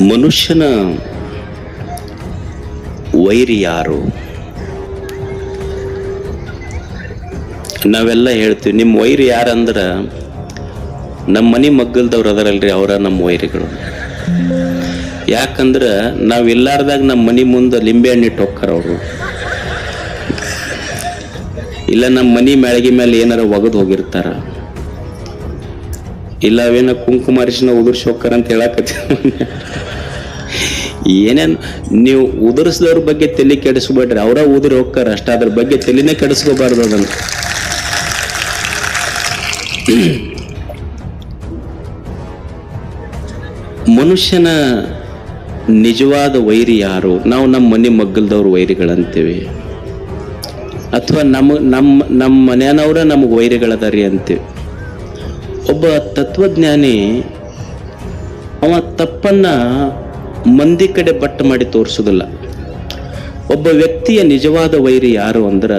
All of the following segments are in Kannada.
ಮನುಷ್ಯನ ವೈರಿ ಯಾರು? ನಾವೆಲ್ಲ ಹೇಳ್ತೀವಿ ನಿಮ್ಮ ವೈರಿ ಯಾರಂದ್ರೆ ನಮ್ಮ ಮನೆ ಮಗ್ಗಲ್ದವ್ರು ಅದರಲ್ರಿ ಅವರ ನಮ್ಮ ವೈರಿಗಳು. ಯಾಕಂದ್ರೆ ನಾವು ಇಲ್ಲಾರ್ದಾಗ ನಮ್ಮ ಮನೆ ಮುಂದೆ ಲಿಂಬೆ ಹಣ್ಣು ಇಟ್ಟು ಹೋಗ್ತಾರ ಅವರು. ಇಲ್ಲ ನಮ್ಮ ಮನೆ ಮ್ಯಾಳಗಿ ಮೇಲೆ ಏನಾರ ಒಗೆದು ಹೋಗಿರ್ತಾರ. ಇಲ್ಲ ಅವೇನ ಕುಂಕುಮ ಅರಿಶಿನ ಉದುರ್ಸಿ ಹೋಗ್ತಾರ ಅಂತ ಹೇಳಕತ್ತೀವಿ ಏನೇನು ನೀವು ಉದುರಿಸಿದವ್ರ ಬಗ್ಗೆ ತಲೆ ಕೆಡಿಸ್ಬೇಡ್ರಿ ಅವರ ಉದುರಿ ಹೋಗ್ತಾರ ಅಷ್ಟ, ಅದ್ರ ಬಗ್ಗೆ ತಲೆನೇ ಕೆಡಿಸ್ಕೋಬಾರ್ದು ಅದನ್ನು. ಮನುಷ್ಯನ ನಿಜವಾದ ವೈರಿ ಯಾರು? ನಾವು ನಮ್ಮ ಮನೆ ಮಗ್ಗಲ್ದವ್ರ ವೈರಿಗಳಂತೀವಿ. ಅಥವಾ ನಮ್ಮ ನಮ್ಮ ನಮ್ಮ ಮನೆಯವ್ರ ನಮಗೆ ವೈರಿಗಳದಾರಿ ಅಂತೀವಿ. ಒಬ್ಬ ತತ್ವಜ್ಞಾನಿ, ಅವ ತಪ್ಪನ್ನ ಮಂದಿ ಕಡೆ ಬಟ್ಟ ಮಾಡಿ ತೋರಿಸೋದಿಲ್ಲ. ಒಬ್ಬ ವ್ಯಕ್ತಿಯ ನಿಜವಾದ ವೈರಿ ಯಾರು ಅಂದ್ರ,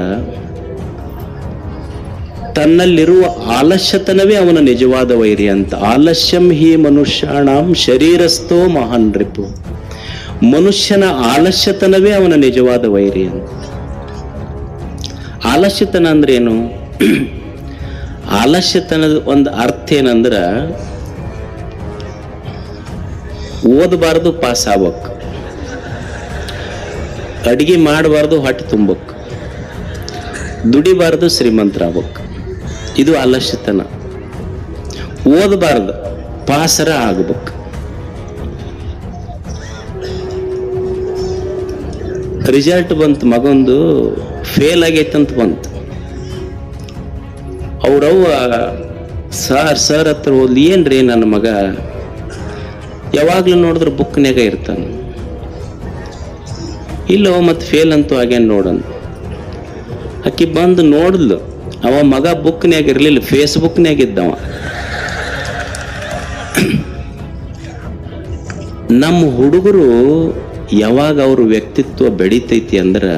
ತನ್ನಲ್ಲಿರುವ ಆಲಸ್ಯತನವೇ ಅವನ ನಿಜವಾದ ವೈರಿ ಅಂತ. ಆಲಸ್ಯಂ ಹಿ ಮನುಷ್ಯಾಣಂ ಶರೀರಸ್ಥೋ ಮಹಾನ್ ರಿಪು. ಮನುಷ್ಯನ ಆಲಸ್ಯತನವೇ ಅವನ ನಿಜವಾದ ವೈರಿ ಅಂತ. ಆಲಸ್ಯತನ ಅಂದ್ರೆ ಏನು ಆಲಸ್ಯತನದ ಒಂದು ಅರ್ಥ ಏನಂದ್ರೆ ಓದಬಾರ್ದು, ಪಾಸ್ ಆಗ್ಬೇಕು. ಅಡಿಗೆ ಮಾಡಬಾರ್ದು, ಹೊಟ್ಟೆ ತುಂಬಬೇಕು. ದುಡಿಬಾರ್ದು ಶ್ರೀಮಂತರಾಗ್ಬೇಕು ಇದು ಆಲಸ್ಯತನ. ಓದಬಾರ್ದು, ಪಾಸರ ಆಗ್ಬೇಕು. ರಿಸಲ್ಟ್ ಬಂತು, ಮಗೊಂದು ಫೇಲ್ ಆಗೈತಂತ ಬಂತು. ಅವ್ರವ್ವ, ಸರ್ ಸರ್ ಹತ್ರ ಓದ್ಲಿ ಏನ್ರಿ ನನ್ನ ಮಗ? ಯಾವಾಗ್ಲೂ ನೋಡಿದ್ರೆ ಬುಕ್ನ್ಯಾಗ ಇರ್ತಾನೆ. ಇಲ್ಲೋ ಮತ್ತೆ ಫೇಲ್ ಅಂತೂ ಆಗ್ಯಾನ ನೋಡನ್. ಆಕಿ ಬಂದು ನೋಡಿದ್ಲು ಅವ ಮಗ ಬುಕ್ನ್ಯಾಗ ಇರ್ಲಿಲ್ಲ ಫೇಸ್ಬುಕ್ನ್ಯಾಗ ಇದ್ದವ. ನಮ್ಮ ಹುಡುಗರು ಯಾವಾಗ ಅವ್ರ ವ್ಯಕ್ತಿತ್ವ ಬೆಳಿತೈತಿ ಅಂದ್ರೆ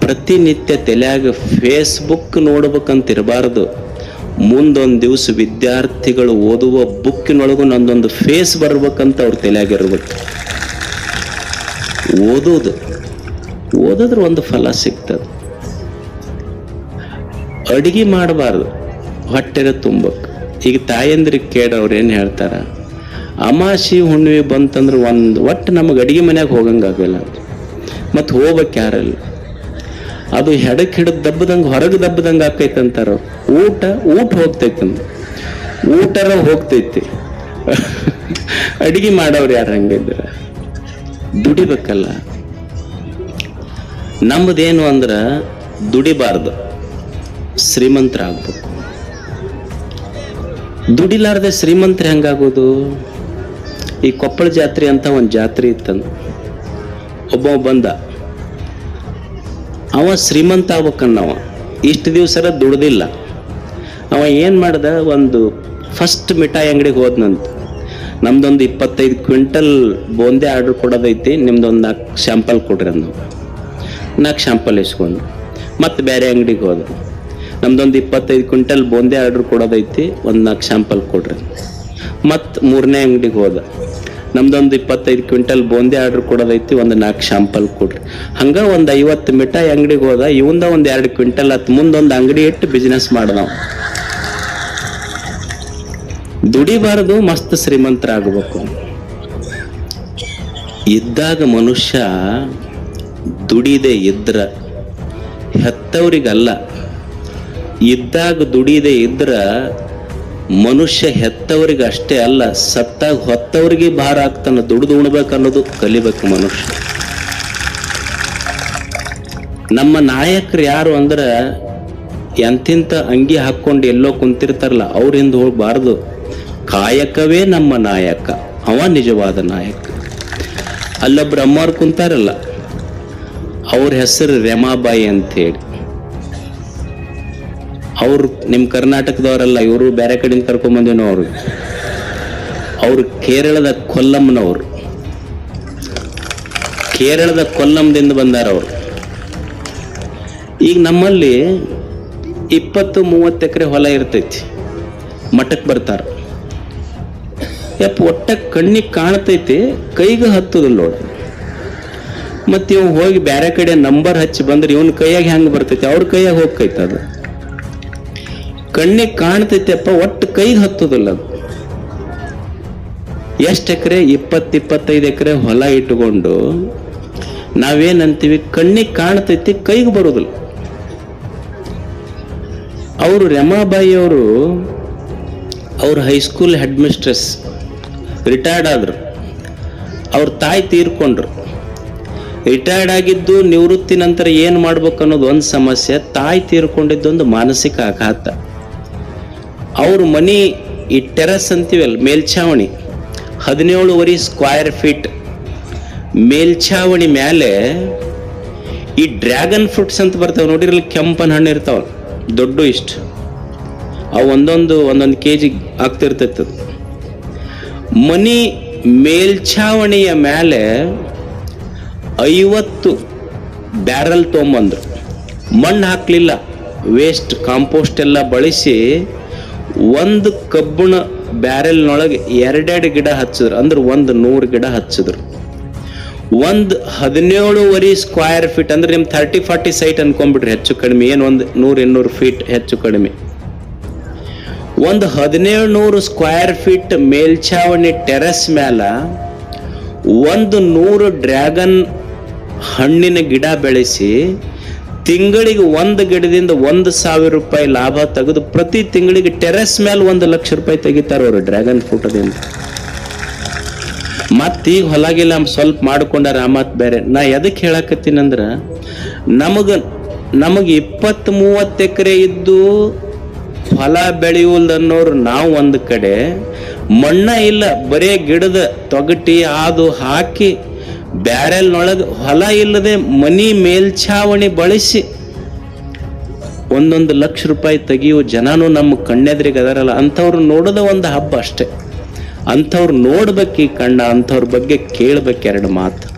ಪ್ರತಿನಿತ್ಯ ತಲೆಯಾಗ ಫೇಸ್ಬುಕ್ ನೋಡ್ಬೇಕಂತ ಇರಬಾರ್ದು ಮುಂದೊಂದು ದಿವಸ ವಿದ್ಯಾರ್ಥಿಗಳು ಓದುವ ಬುಕ್ಕಿನೊಳಗೂ ನಂದೊಂದು ಫೇಸ್ ಬರ್ಬೇಕಂತ ಅವ್ರ ತಲೆಯಾಗಿರ್ಬೇಕು. ಓದೋದು, ಓದಿದ್ರೆ ಒಂದು ಫಲ ಸಿಗ್ತದೆ. ಅಡಿಗೆ ಮಾಡಬಾರ್ದು, ಹೊಟ್ಟೆನ ತುಂಬಕ್ಕೆ ಈಗ ತಾಯಂದ್ರಿಗೆ ಕೇಳೋರು ಏನು ಹೇಳ್ತಾರೆ? ಅಮಾಸಿ ಹುಣ್ಣಿಮೆ ಬಂತಂದ್ರೆ ಒಂದು ಒಟ್ಟು ನಮಗೆ ಅಡಿಗೆ ಮನೆಯಾಗ ಹೋಗಂಗಾಗಲ್ಲ ಮತ್ತು ಹೋಗ್ಬೇಕು ಯಾರಲ್ಲ? ಅದು ಹೆಡಕ್ಕೆ ಹಿಡಿದು ದಬ್ಬದಂಗೆ ಹೊರಗೆ ದಬ್ಬದಂಗೆ ಆಕೈತೆ ಅಂತಾರ. ಊಟ ಊಟ ಹೋಗ್ತೈತೆ ಊಟರ ಹೋಗ್ತೈತಿ. ಅಡಿಗೆ ಮಾಡೋರು ಯಾರು ಹಂಗಿದ್ರೆ ದುಡಿಬೇಕಲ್ಲ. ನಮ್ಮದೇನು ಅಂದ್ರೆ ದುಡಿಬಾರ್ದು. ಶ್ರೀಮಂತರಾಗ್ಬೇಕು. ದುಡಿಲಾರ್ದೆ ಶ್ರೀಮಂತರ ಹೆಂಗಾಗೋದು? ಈ ಕೊಪ್ಪಳ ಜಾತ್ರೆ ಅಂತ ಒಂದು ಜಾತ್ರೆ ಇತ್ತಂದು. ಒಬ್ಬ ಬಂದ. ಅವ ಶ್ರೀಮಂತ ಆಗ್ಬೇಕನ್ನವ. ಇಷ್ಟು ದಿವಸರ ದುಡ್ದಿಲ್ಲ. ಅವ ಏನು ಮಾಡ್ದ? ಒಂದು ಫಸ್ಟ್ ಮಿಠಾಯಿ ಅಂಗಡಿಗೆ ಹೋದ್ನಂತ. ನಮ್ದೊಂದು ಇಪ್ಪತ್ತೈದು ಕ್ವಿಂಟಲ್ ಬೂಂದಿ ಆರ್ಡ್ರ್ ಕೊಡೋದೈತಿ, ನಿಮ್ದೊಂದು ನಾಲ್ಕು ಶ್ಯಾಂಪಲ್ ಕೊಡ್ರಿ ಅಂದ ನಾಲ್ಕು ಶ್ಯಾಂಪಲ್ ಇಸ್ಕೊಂಡು ಮತ್ತೆ ಬೇರೆ ಅಂಗಡಿಗೆ ಹೋದ ನಮ್ದೊಂದು ಇಪ್ಪತ್ತೈದು ಕ್ವಿಂಟಲ್ ಬೂಂದಿ ಆರ್ಡ್ರ್ ಕೊಡೋದೈತಿ, ಒಂದು ನಾಲ್ಕು ಶ್ಯಾಂಪಲ್ ಕೊಡ್ರಿ ಮತ್ತು ಮೂರನೇ ಅಂಗಡಿಗೆ ಹೋದ ನಮ್ದೊಂದು ಇಪ್ಪತ್ತೈದು ಕ್ವಿಂಟಲ್ ಬೂಂದಿ ಆರ್ಡರ್ ಕೊಡೋದೈತಿ, ಒಂದು ನಾಲ್ಕು ಶಾಂಪಲ್ ಕೊಡ್ರಿ. ಹಂಗ ಒಂದು ಐವತ್ತು ಮಿಠಾಯಿ ಅಂಗಡಿಗೆ ಹೋದ ಇವಂದ ಒಂದು ಎರಡು ಕ್ವಿಂಟಲ್ ಹತ್ತು ಮುಂದೊಂದು ಅಂಗಡಿ ಇಟ್ಟು ಬಿಸ್ನೆಸ್ ಮಾಡ್ದವ ದುಡಿಬಾರದು, ಮಸ್ತ್ ಶ್ರೀಮಂತರಾಗಬೇಕು. ಇದ್ದಾಗ ಮನುಷ್ಯ ದುಡಿದೆ ಇದ್ರ, ಹೆತ್ತವರಿಗಲ್ಲ. ಇದ್ದಾಗ ದುಡಿದೆ ಇದ್ರ ಮನುಷ್ಯ ಹೆತ್ತವರಿಗೆ ಅಷ್ಟೇ ಅಲ್ಲ, ಸತ್ತಾಗ ಹೊತ್ತವರಿಗೆ ಭಾರ ಆಗ್ತಾನ, ದುಡಿದು ಉಣ್ಬೇಕು ಅನ್ನೋದು ಕಲಿಬೇಕು ಮನುಷ್ಯ. ನಮ್ಮ ನಾಯಕರು ಯಾರು ಅಂದ್ರೆ, ಎಂತಿಂತ ಅಂಗಿ ಹಾಕ್ಕೊಂಡು ಎಲ್ಲೋ ಕುಂತಿರ್ತಾರಲ್ಲ, ಅವ್ರ ಹಿಂದೆ ಹೋಗ್ಬಾರ್ದು. ಕಾಯಕವೇ ನಮ್ಮ ನಾಯಕ, ಅವ ನಿಜವಾದ ನಾಯಕ. ಅಲ್ಲೊಬ್ರು ಅಮ್ಮವ್ರು ಕುಂತಾರಲ್ಲ, ಅವ್ರ ಹೆಸರು ರೆಮಾಬಾಯಿ ಅಂತ ಹೇಳಿ ಅವ್ರು ನಿಮ್ಮ ಕರ್ನಾಟಕದವರಲ್ಲ, ಇವರು ಬೇರೆ ಕಡೆಯಿಂದ ಕರ್ಕೊಂಬಂದಿನೋ ಅವ್ರು. ಅವರು ಕೇರಳದ ಕೊಲ್ಲಂನವರು. ಕೇರಳದ ಕೊಲ್ಲಂದಿಂದ ಬಂದಾರ ಅವರು. ಈಗ ನಮ್ಮಲ್ಲಿ ಇಪ್ಪತ್ತು ಮೂವತ್ತು ಎಕರೆ ಹೊಲ ಇರ್ತೈತಿ. ಮಠಕ್ಕೆ ಬರ್ತಾರ. ಯಪ್ಪ, ಒಟ್ಟ ಕಣ್ಣಿಗೆ ಕಾಣ್ತೈತಿ, ಕೈಗೆ ಹತ್ತದಿಲ್ಲ ನೋಡಿ. ಮತ್ತೆ ಇವ್ ಹೋಗಿ ಬೇರೆ ಕಡೆ ನಂಬರ್ ಹಚ್ಚಿ ಬಂದ್ರೆ ಇವನ್ ಕೈಯಾಗ ಹೆಂಗ್ ಬರ್ತೈತಿ? ಅವ್ರ ಕೈಯಾಗ ಹೋಗ್ತೈತೆ ಅದು. ಕಣ್ಣಿಗೆ ಕಾಣ್ತೈತೆಪ್ಪ, ಒಟ್ಟು ಕೈಗೆ ಹತ್ತೋದಿಲ್ಲ ಅದು. ಎಷ್ಟು ಎಕರೆ? ಇಪ್ಪತ್ತು ಇಪ್ಪತ್ತೈದು ಎಕರೆ ಹೊಲ ಇಟ್ಟುಕೊಂಡು ನಾವೇನಂತೀವಿ ಕಣ್ಣಿಗೆ ಕಾಣ್ತೈತಿ, ಕೈಗೆ ಬರೋದಿಲ್ಲ. ಅವರು ರಮಾಬಾಯಿ ಅವರು ಅವ್ರ ಹೈಸ್ಕೂಲ್ ಹೆಡ್ ಮಿಸ್ಟ್ರೆಸ್ ರಿಟೈರ್ಡ್ ಆದರು. ಅವ್ರ ತಾಯಿ ತೀರ್ಕೊಂಡ್ರು. ರಿಟೈರ್ಡ್ ಆಗಿದ್ದು ನಿವೃತ್ತಿ ನಂತರ ಏನು ಮಾಡ್ಬೇಕು ಅನ್ನೋದು ಒಂದು ಸಮಸ್ಯೆ, ತಾಯಿ ತೀರ್ಕೊಂಡಿದ್ದೊಂದು ಮಾನಸಿಕ ಆಘಾತ. ಅವ್ರ ಮನಿ ಈ ಟೆರಸ್ ಅಂತೀವಲ್ಲ ಮೇಲ್ಛಾವಣಿ. ಹದಿನೇಳುವರೆ ಸ್ಕ್ವೈರ್ ಫೀಟ್ ಮೇಲ್ಛಾವಣಿ ಮೇಲೆ ಈ ಡ್ರ್ಯಾಗನ್ ಫ್ರೂಟ್ಸ್ ಅಂತ ಬರ್ತಾವೆ ನೋಡಿರಲಿ ಕೆಂಪನ ಹಣ್ಣು ಇರ್ತಾವ ದೊಡ್ಡ ಇಷ್ಟು. ಅವು ಒಂದೊಂದು ಒಂದೊಂದು ಕೆ ಜಿ ಆಗ್ತಿರ್ತೈತೆ. ಮನಿ ಮೇಲ್ಛಾವಣಿಯ ಮೇಲೆ ಐವತ್ತು ಬ್ಯಾರಲ್ ತೊಗೊಂಬಂದರು. ಮಣ್ಣು ಹಾಕಲಿಲ್ಲ ವೇಸ್ಟ್ ಕಾಂಪೋಸ್ಟ್ ಎಲ್ಲ ಬಳಸಿ ಒಂದು ಕಬ್ಬಣ ಬ್ಯಾರೆಲ್ನೊಳಗೆ ಎರಡೆರಡು ಗಿಡ ಹಚ್ಚಿದ್ರು. ಅಂದ್ರೆ ಒಂದು ನೂರು ಗಿಡ ಹಚ್ಚಿದ್ರು. ಒಂದು ಹದಿನೇಳುವರೆ ಸ್ಕ್ವೈರ್ ಫೀಟ್ ಅಂದ್ರೆ ನಿಮ್ಮ ಥರ್ಟಿ ಫಾರ್ಟಿ ಸೈಟ್ ಅನ್ಕೊಂಡ್ಬಿಟ್ರಿ ಹೆಚ್ಚು ಕಡಿಮೆ. ಏನು ಒಂದು ನೂರು, ಇನ್ನೂರು ಫೀಟ್ ಹೆಚ್ಚು ಕಡಿಮೆ. ಒಂದು ಹದಿನೇಳು ನೂರು ಸ್ಕ್ವೈರ್ ಫೀಟ್ ಮೇಲ್ಛಾವಣಿ ಟೆರೆಸ್ ಮ್ಯಾಲ ಒಂದು ನೂರು ಡ್ರ್ಯಾಗನ್ ಹಣ್ಣಿನ ಗಿಡ ಬೆಳೆಸಿ ತಿಂಗಳಿಗೆ ಒಂದು ಗಿಡದಿಂದ ಒಂದು ಸಾವಿರ ರೂಪಾಯಿ ಲಾಭ ತೆಗೆದು ಪ್ರತಿ ತಿಂಗಳಿಗೆ ಟೆರೆಸ್ ಮೇಲೆ ಒಂದು ಲಕ್ಷ ರೂಪಾಯಿ ತೆಗಿತಾರೆ ಅವರು ಡ್ರ್ಯಾಗನ್ ಫ್ರೂಟದಿಂದ. ಮತ್ತೀಗ ಹೊಲಗಿಲ್ಲ ಸ್ವಲ್ಪ ಮಾಡ್ಕೊಂಡಾರ ಮಾತ್ ಬೇರೆ. ನಾ ಎದಕ್ಕೆ ಹೇಳಕತ್ತೀನಂದ್ರ ನಮಗ, ನಮಗೆ ಇಪ್ಪತ್ತು ಮೂವತ್ತು ಎಕರೆ ಇದ್ದು ಹೊಲ ಬೆಳೆಯುವುದನ್ನೋರು ನಾವು ಒಂದು ಕಡೆ. ಮಣ್ಣ ಇಲ್ಲ, ಬರೇ ಗಿಡದ ತೊಗಟಿ ಅದು ಹಾಕಿ ಬ್ಯಾರೆಲ್ನೊಳಗೆ ಹೊಲ ಇಲ್ಲದೆ ಮನಿ ಮೇಲ್ಛಾವಣಿ ಬಳಸಿ ಒಂದೊಂದು ಲಕ್ಷ ರೂಪಾಯಿ ತೆಗೆಯುವ ಜನನು ನಮ್ಮ ಕಣ್ಣೆದ್ರಿಗೆ ಅದಾರಲ್ಲ, ಅಂಥವ್ರು ನೋಡೋದ ಒಂದು ಹಬ್ಬ ಅಷ್ಟೇ. ಅಂಥವ್ರು ನೋಡ್ಬೇಕು ಈ ಕಣ್ಣ, ಅಂಥವ್ರ ಬಗ್ಗೆ ಕೇಳ್ಬೇಕು ಎರಡು ಮಾತು.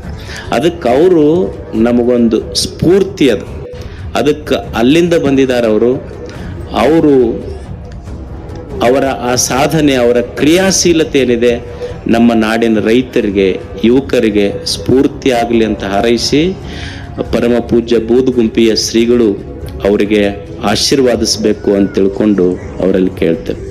ಅದಕ್ಕೆ ಅವರು ನಮಗೊಂದು ಸ್ಫೂರ್ತಿ ಅದು. ಅದಕ್ಕೆ ಅಲ್ಲಿಂದ ಬಂದಿದ್ದಾರೆ ಅವರು. ಅವರು ಅವರ ಆ ಸಾಧನೆ, ಅವರ ಕ್ರಿಯಾಶೀಲತೆ ಏನಿದೆ ನಮ್ಮ ನಾಡಿನ ರೈತರಿಗೆ, ಯುವಕರಿಗೆ ಸ್ಫೂರ್ತಿ ಆಗಲಿ ಅಂತ ಹಾರೈಸಿ, ಪರಮ ಪೂಜ್ಯ ಬೂದುಗುಂಪಿಯ ಶ್ರೀಗಳು ಅವರಿಗೆ ಆಶೀರ್ವಾದಿಸಬೇಕು ಅಂತ ತಿಳ್ಕೊಂಡು ಅವರಲ್ಲಿ ಕೇಳ್ತೇವೆ